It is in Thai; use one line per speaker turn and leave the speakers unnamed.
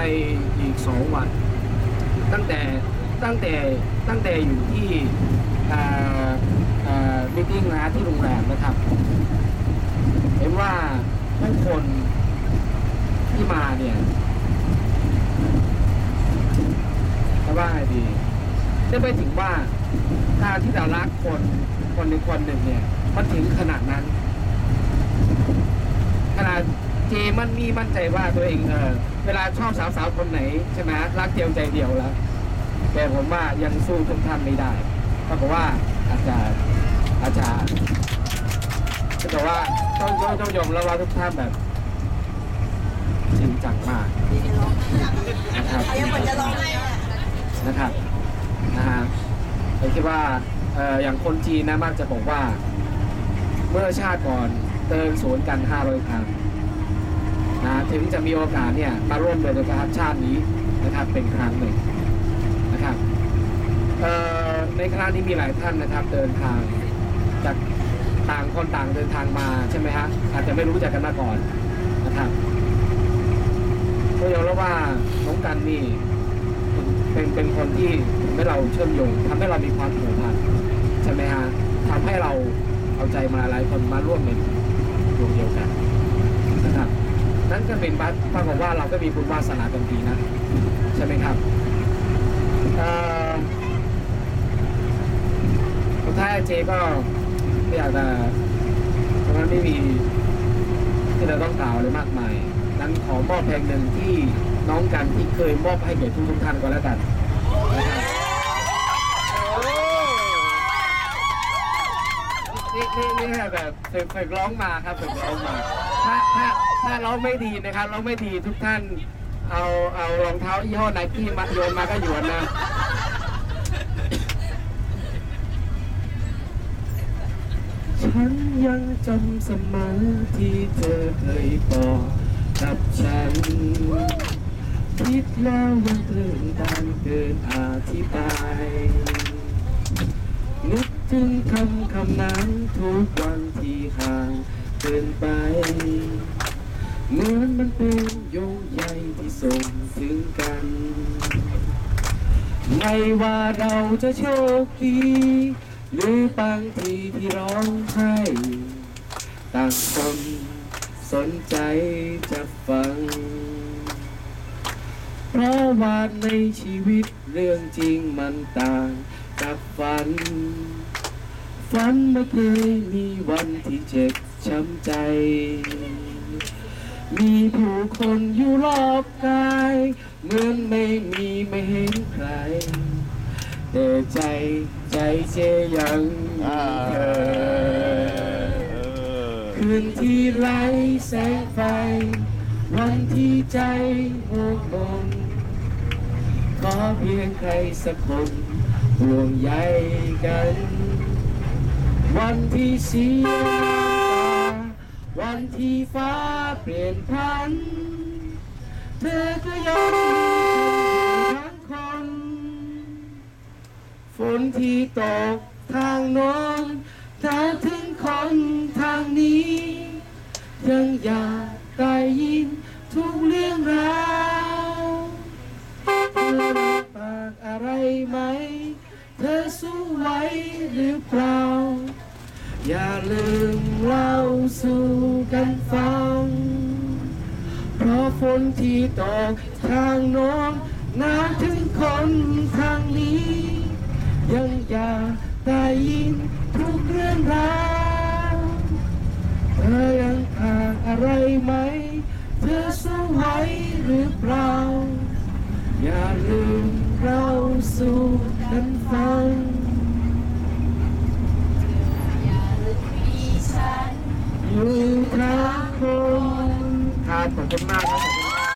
ไปอีกสองวัน ตั้งแต่ตั้งแต่ตั้งแต่อยู่ที่มิติ้งนะที่โรงแรมนะครับ เห็นว่าผู้คนที่มาเนี่ยจะว่าไงดีจะไปถึงว่าการที่เรารักคนคนหนึ่งคนหนึ่งเนี่ยมันถึงขนาดนั้น ขนาดเจ มันมีมั่นใจว่าตัวเองเออเวลาชอบสาวๆคนไหนใช่ไหมรักเดียวใจเดียวแล้วแต่ผมว่ายังสู้ทุกท่านไม่ได้เพราะว่าอาจารย์อาจารย์แต่ว่าต้องต้องต้องยอมรับว่าทุกท่านแบบจริงจังมากนะครับ
ยังเหมือนจะร้องไห้
นะครับนะฮะผมคิดว่าเอออย่างคนจีนนะมักจะบอกว่า เมื่อชาติก่อนเดินสวนย์กัน 500 ครั้ง นะถึงจะมีโอกาสเนี่ยมาร่วมเดินการชาตินี้นะครับเป็นครั้งหนึ่งนะครับในครั้งนี้มีหลายท่านนะครับ เดินทางจากต่างคนต่างเดินทางมาใช่ไหมฮะอาจจะไม่รู้จักกันมาก่อนนะครับก็ยอมรับว่าน้องกันนี่เป็นเป็นคนที่ทำให้เราเชื่อมโยงทำให้เรามีความผูกพันใช่ไหมฮะทำให้เราเอาใจมาหลายคนมาร่วมเป็นดวงเดียวกันนะครับ นั่นก็เป็นบัตรปรากฏว่าเราก็มีบุญวาสนากันดีนะใช่ไหมครับสุดท้ายเจก็ไม่อยากจะเพรงนั้นไม่มีที่เราต้องกล่าวอะไรมากมาย นั้นขอมอบเพลงหนึ่งที่น้องกันที่เคยมอบให้แก่ทุกทุกท่านก็แล้วกันนะครับ นี่นี่แค่แบบฝึกฝึกร้องมาครับฝึกร้องมา ถ้าถ้าถ้าร้องไม่ดีนะครับร้องไม่ดีทุกท่าน เอาเอารองเท้ายี่ห้อไนกี้มาโยนมาก็หยวนนะฉันยังจำสมัยที่เธอเคยบอกกับฉัน คิดแล้วยังตื่นตันเกินอธิบาย ถึงคำคำนั้นทุกวันที่ห่างเกินไป เหมือนมันเป็นโยงใยที่ส่งถึงกัน ไม่ว่าเราจะโชคดีหรือบางทีที่ร้องไห้ต่างคนสนใจจะฟัง เพราะว่าในชีวิตเรื่องจริงมันต่างกับฝัน ฝันไม่เคยมีวันที่เจ็บช้ำใจ มีผู้คนอยู่รอบกายเหมือนไม่มีไม่เห็นใคร แต่ใจใจเจยังมีเธอ คืนที่ไร้แสงไฟ วันที่ใจโงมนขอเพียงใครสักคนห่วงใยกัน วันที่เสียน้ำตาวันที่ฟ้าเปลี่ยนพัน เธอก็ยังมีฉันทั้งคน ฝนที่ตกทางโน้นถาถึงคนทางนี้ ยังอยากได้ยินทุกเรื่องราว อย่าลืมเล่าสู่กันฟัง เพราะฝนที่ตกทางโน้นน้ำถึงคนทางนี้ ยังอยากได้ยินทุกเรื่องราวเธอยังขาดอะไรไหม เธอสู้ไหวหรือเปล่า อย่าลืมเราสู่กันฟัง ขอบคุณมากครับ